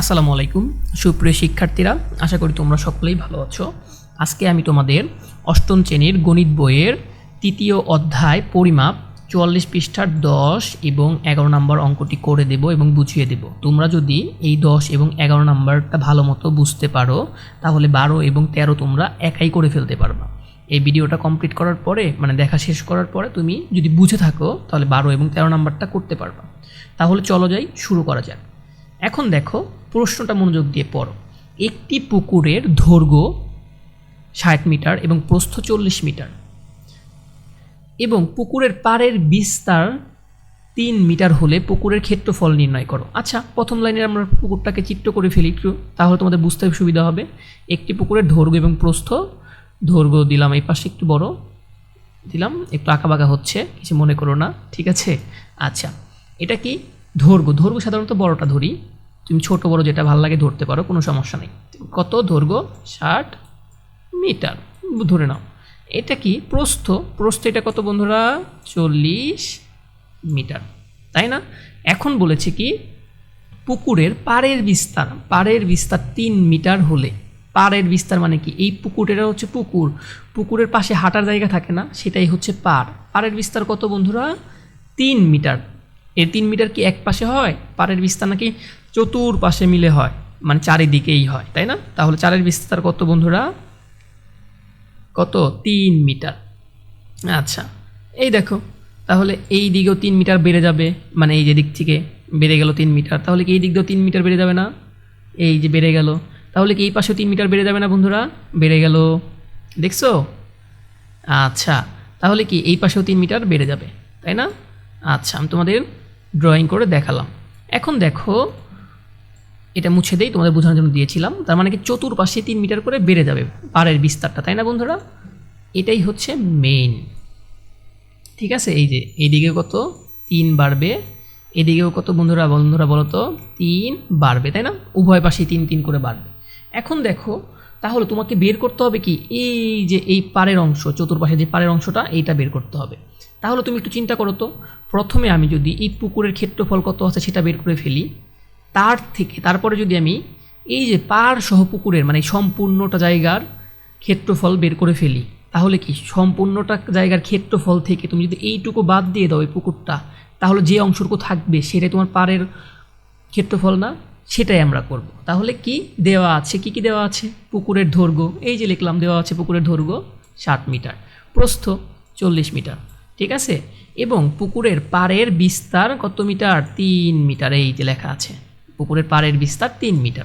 আসসালামু আলাইকুম, সুপ্রিয় শিক্ষার্থীরা, আশা করি তোমরা সকলেই ভালো আছো। আজকে আমি তোমাদের অষ্টম শ্রেণির গণিত বইয়ের তৃতীয় অধ্যায় পরিমাপ চুয়াল্লিশ পৃষ্ঠার দশ এবং এগারো নম্বর অঙ্কটি করে দেব এবং বুঝিয়ে দেব। তোমরা যদি এই দশ এবং এগারো নম্বরটা ভালো মতো বুঝতে পারো, তাহলে বারো এবং তেরো তোমরা একাই করে ফেলতে পারবা। এই ভিডিওটা কমপ্লিট করার পরে মানে দেখা শেষ করার পরে তুমি যদি বুঝে থাকো, তাহলে বারো এবং তেরো নাম্বারটা করতে পারবা। তাহলে চলো যাই, শুরু করা যাক। এখন দেখো প্রশ্নটা মনোযোগ দিয়ে পড়ো। একটি পুকুরের দৈর্ঘ্য ষাট মিটার এবং প্রস্থ চল্লিশ মিটার এবং পুকুরের পাড়ের বিস্তার তিন মিটার হলে পুকুরের ক্ষেত্রফল নির্ণয় করো। আচ্ছা প্রথম লাইনে আমরা পুকুরটাকে চিত্র করে ফেলি একটু, তাহলে তোমাদের বুঝতে সুবিধা হবে। একটি পুকুরের দৈর্ঘ্য এবং প্রস্থ, দৈর্ঘ্য দিলাম এই পাশে একটু বড়, দিলাম, একটু আঁকাবাঁকা হচ্ছে, কিছু মনে করো না, ঠিক আছে? আচ্ছা এটা কি দৈর্ঘ্য? দৈর্ঘ্য সাধারণত বড়টা ধরি। তুমি ছোট বড় যেটা ভালো লাগে ধরতে পারো, কোনো সমস্যা নেই। কত দৈর্ঘ্য ষাট মিটার। ধরে নাও। এটা কি? প্রস্থ। প্রস্থ এটা কত বন্ধুরা? চল্লিশ মিটার। তাই না? এখন বলেছে কি, পুকুরের পাড়ের বিস্তার। পাড়ের বিস্তার তিন মিটার হলে। পাড়ের বিস্তার মানে কি? এই পুকুরটা হচ্ছে পুকুর। পুকুরের পাশে হাঁটার জায়গা থাকে না, সেটাই হচ্ছে পাড়। পাড়ের বিস্তার কত বন্ধুরা? তিন মিটার। এর তিন মিটার কি এক পাশে হয়? পাড়ের বিস্তার নাকি চতুর পাশে মিলে হয় মানে চারিদিকেই হয়, তাই না? তাহলে চারের বিস্তার কত বন্ধুরা? কত? তিন মিটার। আচ্ছা এই দেখো, তাহলে এই দিকেও তিন মিটার বেড়ে যাবে মানে এই যে দিক থেকে বেড়ে গেল তিন মিটার, তাহলে কি এই দিক দিয়েও তিন মিটার বেড়ে যাবে না? এই যে বেড়ে গেল, তাহলে কি এই পাশেও তিন মিটার বেড়ে যাবে না বন্ধুরা? বেড়ে গেল, দেখছ? আচ্ছা তাহলে কি এই পাশেও তিন মিটার বেড়ে যাবে, তাই না? আচ্ছা আমি তোমাদের ড্রয়িং করে দেখালাম। এখন দেখো এটা মুছে দেই, তোমাদের বোঝানোর জন্য দিয়েছিলাম। তার মানে কি চতুর্পাশে তিন মিটার করে বেড়ে যাবে পাড়ের বিস্তারটা, তাই না বন্ধুরা? এটাই হচ্ছে মেইন ঠিক আছে? এই যে এইদিকে কত? তিন বাড়বে। এদিকেও কত বন্ধুরা বন্ধুরা বলো তো? তিন বাড়বে, তাই না? উভয় পাশে তিন তিন করে বাড়বে। এখন দেখো, তাহলে তোমাকে বের করতে হবে কি? এই যে, এই পাড়ের অংশ, চতুর্পাশে যে পাড়ের অংশটা, এইটা বের করতে হবে। তাহলে তুমি একটু চিন্তা করো তো। প্রথমে আমি যদি এই পুকুরের ক্ষেত্রফল কত আছে, সেটা বের করে ফেলি। তার থেকে, তারপরে যদি আমি এই যে পাড় সহ পুকুরের মানে সম্পূর্ণটা জায়গার ক্ষেত্রফল বের করে ফেলি, তাহলে কি সম্পূর্ণটা জায়গার ক্ষেত্রফল থেকে তুমি যদি এইটুকু বাদ দিয়ে দাও এই পুকুরটা, তাহলে যে অংশটুকু থাকবে সেটাই তোমার পাড়ের ক্ষেত্রফল না? সেটাই আমরা করব। তাহলে কি দেওয়া আছে? কি কি দেওয়া আছে? পুকুরের দৈর্ঘ্য, এই যে লিখলাম দেওয়া আছে পুকুরের দৈর্ঘ্য ষাট মিটার, প্রস্থ চল্লিশ মিটার, ঠিক আছে? এবং পুকুরের পাড়ের বিস্তার কত মিটার? তিন মিটার, এই যে লেখা আছে। পুকুরের পাড়ের বিস্তার তিন মিটার।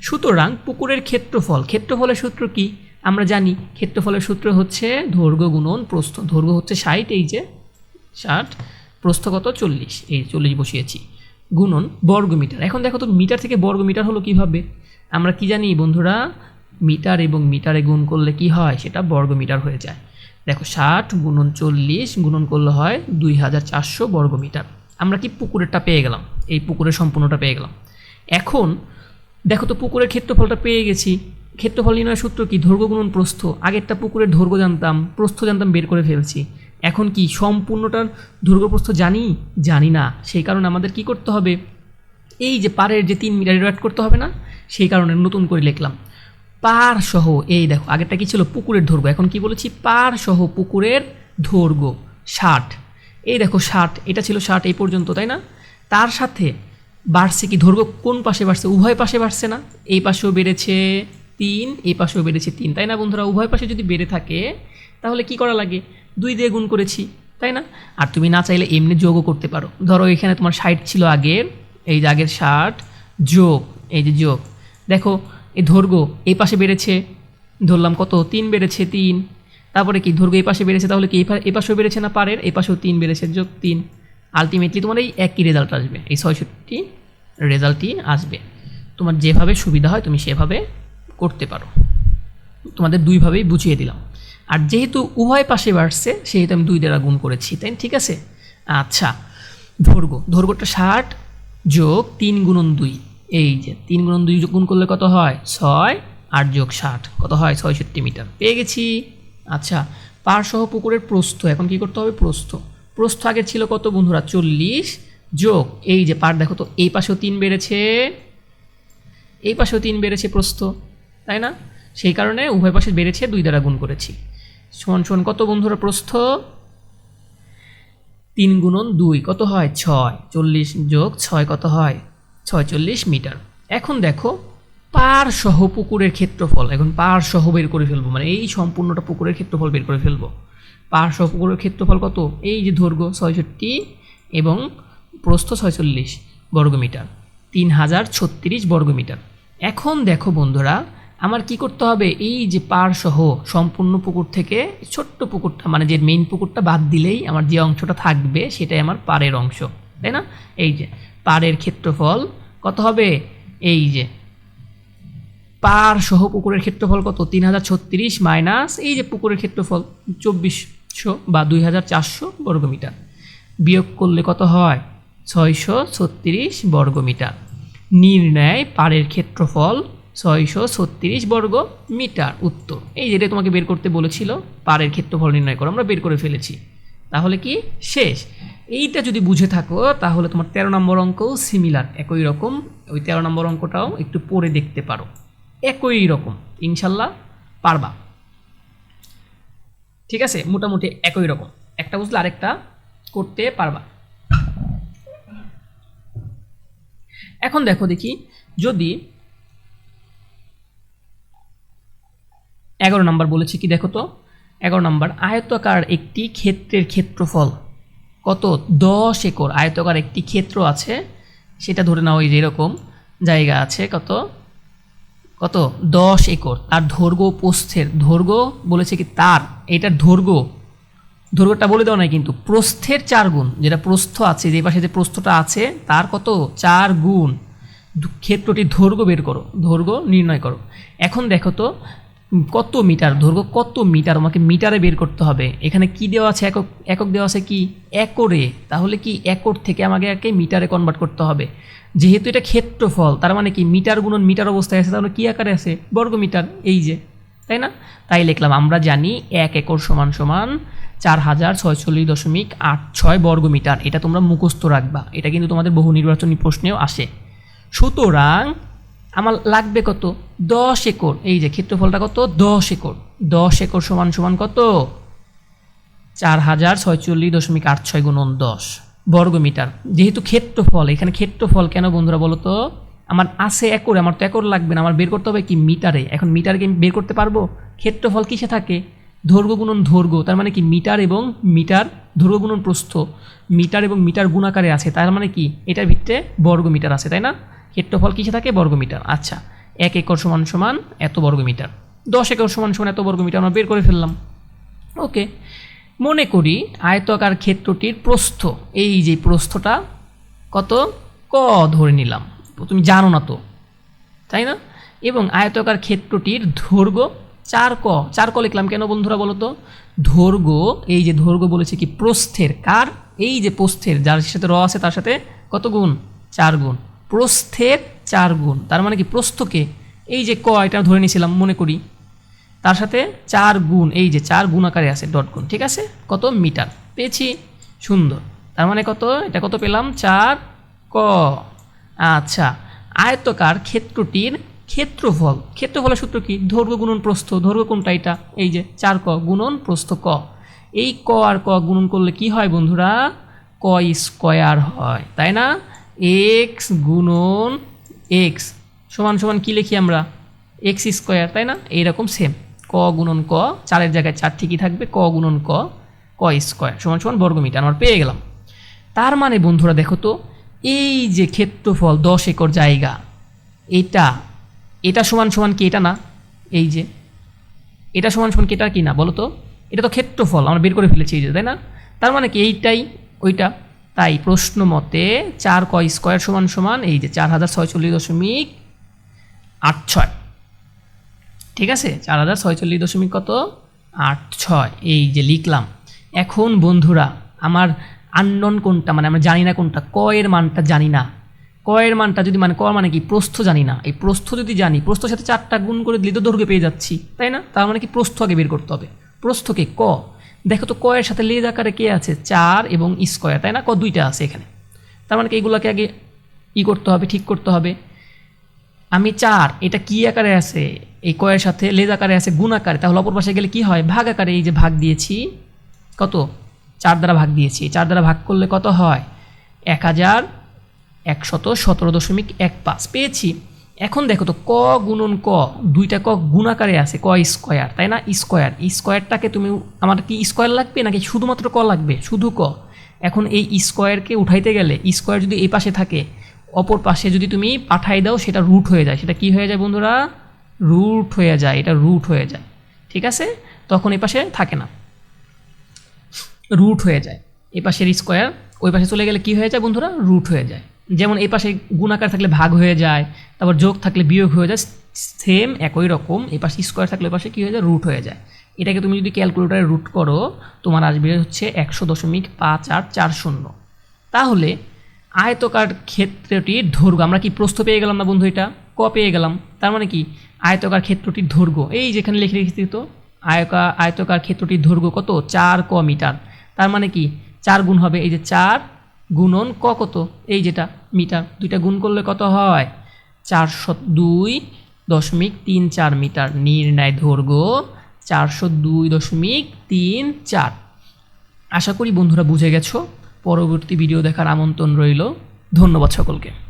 সুতরাং পুকুরের ক্ষেত্রফল, ক্ষেত্রফলের সূত্র কি? আমরা জানি ক্ষেত্রফলের সূত্র হচ্ছে দৈর্ঘ্য গুণন প্রস্থ, দৈর্ঘ্য হচ্ছে ষাট, এই যে ষাট, প্রস্থ কত? চল্লিশ, এই চল্লিশ বসিয়েছি। গুণন বর্গমিটার এখন দেখো তো মিটার থেকে বর্গমিটার হলো কীভাবে? আমরা কি জানি বন্ধুরা? মিটার এবং মিটারে গুণ করলে কি হয়? সেটা বর্গমিটার হয়ে যায়। দেখো ষাট গুণন চল্লিশ গুণন করলে হয় দুই হাজার চারশো বর্গমিটার আমরা কি পুকুরেরটা পেয়ে গেলাম? এই পুকুরের সম্পূর্ণটা পেয়ে গেলাম। এখন, দেখো তো পুকুরের ক্ষেত্রফলটা পেয়ে গেছি। ক্ষেত্রফল নির্ণয় সূত্র কি? দৈর্ঘ্য গুণন প্রস্থ। আগেরটা পুকুরের দৈর্ঘ্য জানতাম, প্রস্থ জানতাম, বের করে ফেলছি। এখন কি সম্পূর্ণটার দৈর্ঘ্য প্রস্থ জানি? জানি না। সেই কারণে আমাদের কি করতে হবে? এই যে পাড়ের যে তিন মিটার অ্যাড করতে হবে না? সেই কারণে নতুন করে লিখলাম। পার সহ, এই দেখো, আগেরটা কি ছিল? পুকুরের দৈর্ঘ্য এখন কি বলেছি? পার সহ পুকুরের দৈর্ঘ্য ষাট। এই দেখো ষাট, এটা ছিল ষাট এই পর্যন্ত, তাই না? তার সাথে বাড়ছে কি দৈর্ঘ্য কোন পাশে বাড়ছে? উভয় পাশে বাড়ছে না? এই পাশেও বেড়েছে তিন, এই পাশেও বেড়েছে তিন, তাই না বন্ধুরা? উভয় পাশে যদি বেড়ে থাকে, তাহলে কি করা লাগে? দুই দিয়ে গুণ করেছি, তাই না? আর তুমি না চাইলে এমনি যোগও করতে পারো। ধরো এখানে তোমার ষাট ছিল আগের, এই যে আগের ষাট, যোগ, এই যে যোগ। দেখো, এই দৈর্ঘ্য এই পাশে বেড়েছে, ধরলাম কত? তিন বেড়েছে তিন তারপরে কি দৈর্ঘ্য এই পাশে বেড়েছে, তাহলে কি এই পাশেও বেড়েছে না পারের এই পাশেও তিন বেড়েছে, যোগ তিন। আলটিমেটলি তোমার এই একই রেজাল্ট আসবে, এই ছয়ষট্টি রেজাল্টই আসবে। তোমার যেভাবে সুবিধা হয় তুমি সেভাবে করতে পারো। তোমাদের দুইভাবেই বুঝিয়ে দিলাম। আর যেহেতু উভয় পাশে বাড়ছে, সেহেতু আমি দুই দ্বারা গুণ করেছি, তাই ঠিক আছে? আচ্ছা দৈর্ঘ্য দৈর্ঘ্যটা ষাট যোগ তিন গুণন দুই। এই যে, তিন গুণন দুই গুণ করলে কত হয়? ছয়, আট যোগ ষাট। কত হয়? ছয়ষট্টি মিটার। পেয়ে গেছি। আচ্ছা পার সহ পুকুরের প্রস্থ, এখন কি করতে হবে? প্রস্থ। প্রস্থ আগে ছিল কত বন্ধুরা? চল্লিশ। যোগ, এই যে পার দেখো তো, এই পাশেও তিন বেড়েছে। এই পাশেও তিন বেড়েছে প্রস্থ, তাই না? সেই কারণে উভয় পাশে বেড়েছে, দুই দ্বারা গুণ করেছি। সমান সমান কত বন্ধুরা প্রস্থ? তিন গুণন দুই, কত হয়? ছয়। চল্লিশ যোগ ছয় কত হয়? ছয়চল্লিশ মিটার। এখন দেখো পার সহ পুকুরের ক্ষেত্রফল, এখন পার সহ বের করে ফেলব মানে এই সম্পূর্ণটা পুকুরের ক্ষেত্রফল বের করে ফেলব। পার সহ পুকুরের ক্ষেত্রফল কত? এই যে দৈর্ঘ্য ছয়ষট্টি এবং প্রস্থ ছয়চল্লিশ বর্গমিটার, তিন হাজার ছত্রিশ বর্গমিটার। এখন দেখো বন্ধুরা, আমার কি করতে হবে? এই যে পার সহ সম্পূর্ণ পুকুর থেকে ছোট্ট পুকুরটা মানে যে মেইন পুকুরটা বাদ দিলেই আমার যে অংশটা থাকবে সেটাই আমার পাড়ের অংশ, তাই না? এই যে পাড়ের ক্ষেত্রফল কত হবে? এই যে পার সহ পুকুরের ক্ষেত্রফল কত? তিন হাজার ছত্রিশ মাইনাস এই যে পুকুরের ক্ষেত্রফল চব্বিশশো বা দুই হাজার চারশো বর্গমিটার বিয়োগ করলে কত হয়? ছয়শো ছত্রিশ বর্গমিটার নির্ণয় পাড়ের ক্ষেত্রফল ছয়শো ছত্রিশ বর্গ মিটার উত্তর। এই যেটা তোমাকে বের করতে বলেছিল পারের ক্ষেত্রফল নির্ণয় করো, আমরা বের করে ফেলেছি। তাহলে কি? শেষ। এইটা যদি বুঝে থাকো, তাহলে তোমার তেরো নম্বর অঙ্কও সিমিলার একই রকম। ওই তেরো নম্বর অঙ্কটাও একটু পড়ে দেখতে পারো। একই রকম, ইনশাল্লাহ পারবা। ঠিক আছে? মোটামুটি একই রকম। একটা বুঝলে আরেকটা করতে পারবা। এখন দেখো দেখি, যদি এগারো নম্বর বলেছি কি দেখো তো? এগারো নম্বর, আয়তাকার একটি ক্ষেত্রের ক্ষেত্রফল কত? দশ একর। আয়তাকার একটি ক্ষেত্র আছে, সেটা ধরে নাও ওই যে এরকম জায়গা আছে, কত? কত? দশ একর। তার দৈর্ঘ্য প্রস্থের। দৈর্ঘ্য বলেছে কি তার। এটার দৈর্ঘ্য দৈর্ঘ্যটা বলে দেওয়া নাই কিন্তু। প্রস্থের চার গুণ, যেটা প্রস্থ আছে, যে পাশে যে প্রস্থটা আছে, তার কত? চার গুণ। ক্ষেত্রটি দৈর্ঘ্য বের করো। দৈর্ঘ্য নির্ণয় করো। এখন দেখো তো কত মিটার? দৈর্ঘ্য কত মিটার? আমাকে মিটারে বের করতে হবে। এখানে কি দেওয়া আছে? একক একক দেওয়া আছে কি? একরে। তাহলে কি একর থেকে আমাকে একে মিটারে কনভার্ট করতে হবে। যেহেতু এটা ক্ষেত্রফল, তার মানে কি? মিটার গুণন মিটার অবস্থায় আছে, তাহলে কী আকারে আছে? বর্গ মিটার এই যে। তাই না? তাই লিখলাম, আমরা জানি এক একর সমান সমান চার হাজার ছয়চল্লিশ দশমিক আট ছয় বর্গ মিটার এটা তোমরা মুখস্থ রাখবা। এটা কিন্তু তোমাদের বহু নির্বাচনী প্রশ্নেও আসে। সুতরাং আমার লাগবে কত? দশ একর। এই যে ক্ষেত্রফলটা কত? দশ একর। দশ একর সমান সমান কত? চার হাজার ছয়চল্লিশ দশমিক আট ছয় গুণন দশ বর্গ মিটার যেহেতু ক্ষেত্রফল, এখানে ক্ষেত্রফল কেন বন্ধুরা বলো তো? আমার আছে একর, আমার তো একর লাগবে না, আমার বের করতে হবে কি মিটারে? এখন মিটারকে আমি বের করতে পারব? ক্ষেত্রফল কিসে থাকে? দৈর্ঘ্য গুণন দৈর্ঘ্য তার মানে কি মিটার এবং মিটার দৈর্ঘ্য গুণন প্রস্থ। মিটার এবং মিটার গুণাকারে আছে, তার মানে কি? এটার ভিত্তে বর্গ মিটার আছে, তাই না? ক্ষেত্রফল কিসে থাকে? বর্গ মিটার আচ্ছা এক একর সমান সমান এত বর্গ মিটার দশ একর সমান সমান এত বর্গ মিটার আমরা বের করে ফেললাম। ওকে, মনে করি আয়তাকার ক্ষেত্রটির প্রস্থ, এই যে প্রস্থটা, কত? ক ধরে নিলাম। তুমি জানো না তো, তাই না? এবং আয়তাকার ক্ষেত্রটির দৈর্ঘ্য চার ক চার ক লিখলাম কেন বন্ধুরা বলো তো? দৈর্ঘ্য এই যে দৈর্ঘ্য বলেছে কি, প্রস্থের কার? এই যে প্রস্থের, যার সাথে র আছে তার সাথে কত গুণ? চার গুণ। প্রস্থের চার গুণ। তার মানে কি প্রস্থকে, এই যে ক, এটা ধরে নিয়েছিলাম, মনে করি। তার সাথে চার গুণ, এই যে চার গুণ আকারে আছে ডট গুণ, ঠিক আছে? কত মিটার? পেয়েছি, সুন্দর। তার মানে কত? এটা কত পেলাম? চার ক। আচ্ছা আয়তকার ক্ষেত্রটির ক্ষেত্রফল। ক্ষেত্রফলের সূত্র কি? দৈর্ঘ্য গুণন প্রস্থ। দৈর্ঘ্য কোনটা এটা? এই যে চার ক, গুণন প্রস্থ ক। এই ক আর ক গুণন করলে কি হয় বন্ধুরা? ক স্কয়ার হয়, তাই না? এক্স গুণন এক্স সমান সমান কি লিখি আমরা? এক্স স্কোয়ার তাই না? এইরকম সেম ক গুণন ক, চারের জায়গায় চার ঠিকই থাকবে? ক গুণন ক ক স্কোয়ার সমান সমান বর্গমিটার। আমার পেয়ে গেলাম। তার মানে বন্ধুরা দেখো তো, এই যে ক্ষেত্রফল দশ একর জায়গা, এটা এটা সমান সমান কি এটা না? এই যে, এটা সমান সমান কি এটা কি না? বলো তো। এটা তো ক্ষেত্রফল, আমরা বের করে ফেলেছি এই যে, তাই না? তার মানে কি এইটাই, ওইটা। তাই প্রশ্ন মতে চার ক স্কোয়ার সমান সমান এই যে চার হাজার ছয়চল্লিশ দশমিক আট ছয়। ঠিক আছে? চার হাজার ছয়চল্লিশ দশমিক কত? আট ছয়। এই যে লিখলাম। এখন বন্ধুরা, আমার আননন কোনটা মানে আমরা জানি না কোনটা, ক এর মানটা জানি না। ক এর মানটা যদি মানে ক মানে কি, প্রস্থ জানি না। এই প্রস্থ যদি জানি, প্রস্থর সাথে চারটা গুণ করে দিলে তো দৈর্ঘ্য পেয়ে যাচ্ছি, তাই না? তার মানে কি প্রস্থ আগে বের করতে হবে। প্রস্থকে ক। দেখো তো ক এর সাথে লেজ আকারে কে আছে? চার এবং স্কোয়ার, তাই না? ক দুইটা আছে এখানে। তার মানে কি এইগুলোকে আগে ই করতে হবে, ঠিক করতে হবে। আমি চার, এটা কি আকারে আছে? এই কয়ের সাথে লেজ আকারে আছে গুণ আকারে, তাহলে অপর পাশে গেলে কি হয়? ভাগ আকারে এই যে ভাগ দিয়েছি, কত? চার দ্বারা ভাগ দিয়েছি। চার দ্বারা ভাগ করলে কত হয়? এক হাজার একশত সতেরো দশমিক এক পাঁচ। পেয়েছি। এখন দেখো তো, ক গুণন ক, দুইটা ক গুণাকারে আছে, ক স্কোয়ার, তাই না? স্কোয়ার স্কোয়ারটাকে তুমি আমার কি স্কোয়ার লাগবে নাকি শুধুমাত্র ক লাগবে? শুধু ক। এখন এই স্কোয়ারকে উঠাইতে গেলে, স্কোয়ার যদি এই পাশে থাকে, অপর পাশে যদি তুমি পাঠাই দাও, সেটা রুট হয়ে যায়। সেটা কি হয়ে যায় বন্ধুরা? রুট হয়ে যায়, এটা রুট হয়ে যায়। ঠিক আছে? তখন এই পাশে থাকে না। রুট হয়ে যায়। এই পাশের স্কোয়ার, ওই পাশে চলে গেলে কি হয়ে যায় বন্ধুরা? রুট হয়ে যায়। যেমন এই পাশে গুণাকার থাকলে ভাগ হয়ে যায়, তারপর যোগ থাকলে বিয়োগ হয়ে যায় সেম একই রকম, এই পাশে স্কোয়ার থাকলে ওই পাশে কী হয়ে যায়? রুট হয়ে যায়। এটাকে তুমি যদি ক্যালকুলেটারে রুট করো, তোমার আসবে হচ্ছে একশো দশমিক পাঁচ আট চার শূন্য। তাহলে আয়তকার ক্ষেত্রটির দৈর্ঘ্য আমরা কি প্রস্থ পেয়ে গেলাম না বন্ধু এটা? ক পেয়ে গেলাম? তার মানে কি? আয়তকার ক্ষেত্রটির দৈর্ঘ্য এই যেখানে লিখে রেখেছি তো, আয়কা, আয়তকার ক্ষেত্রটির দৈর্ঘ্য কত? চার ক মিটার। তার মানে কি? চার গুণ হবে, এই যে চার গুণন ক কত? এই যেটা, মিটার। দুইটা গুণ করলে কত হয়? চারশো দুই দশমিক তিন চার মিটার। নির্ণয় দৈর্ঘ্য চারশো দুই দশমিক তিন চার। আশা করি বন্ধুরা বুঝে গেছো। পরবর্তী ভিডিও দেখার আমন্ত্রণ রইল। ধন্যবাদ সকলকে।